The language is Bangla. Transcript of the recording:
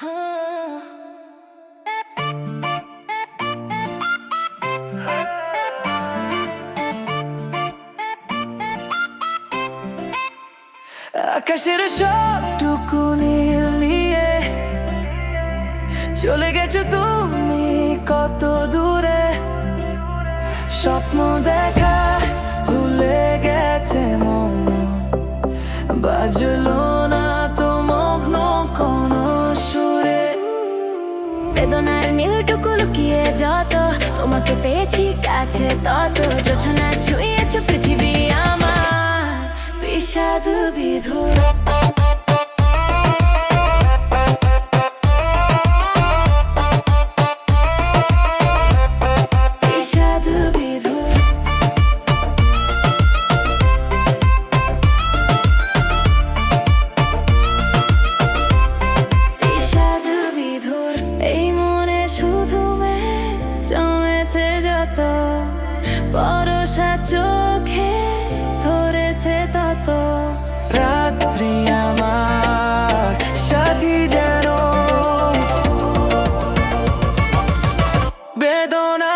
আকাশের সবটুকু নিয়ে চলে গেছো তুমি কত দূরে। স্বপ্ন দেখা ভুলে গেছে মন। বাজলো বেদনার নীলটুকু লুকিয়ে যত তোমাকে পেয়েছি কাছে তত। যোচনা ছুঁয়েছ পৃথিবী আমার বিষাদ বিধুর তত পরশা চোখে ধরেছে তত। রাত্রি আমার সাথী যেন। বেদনা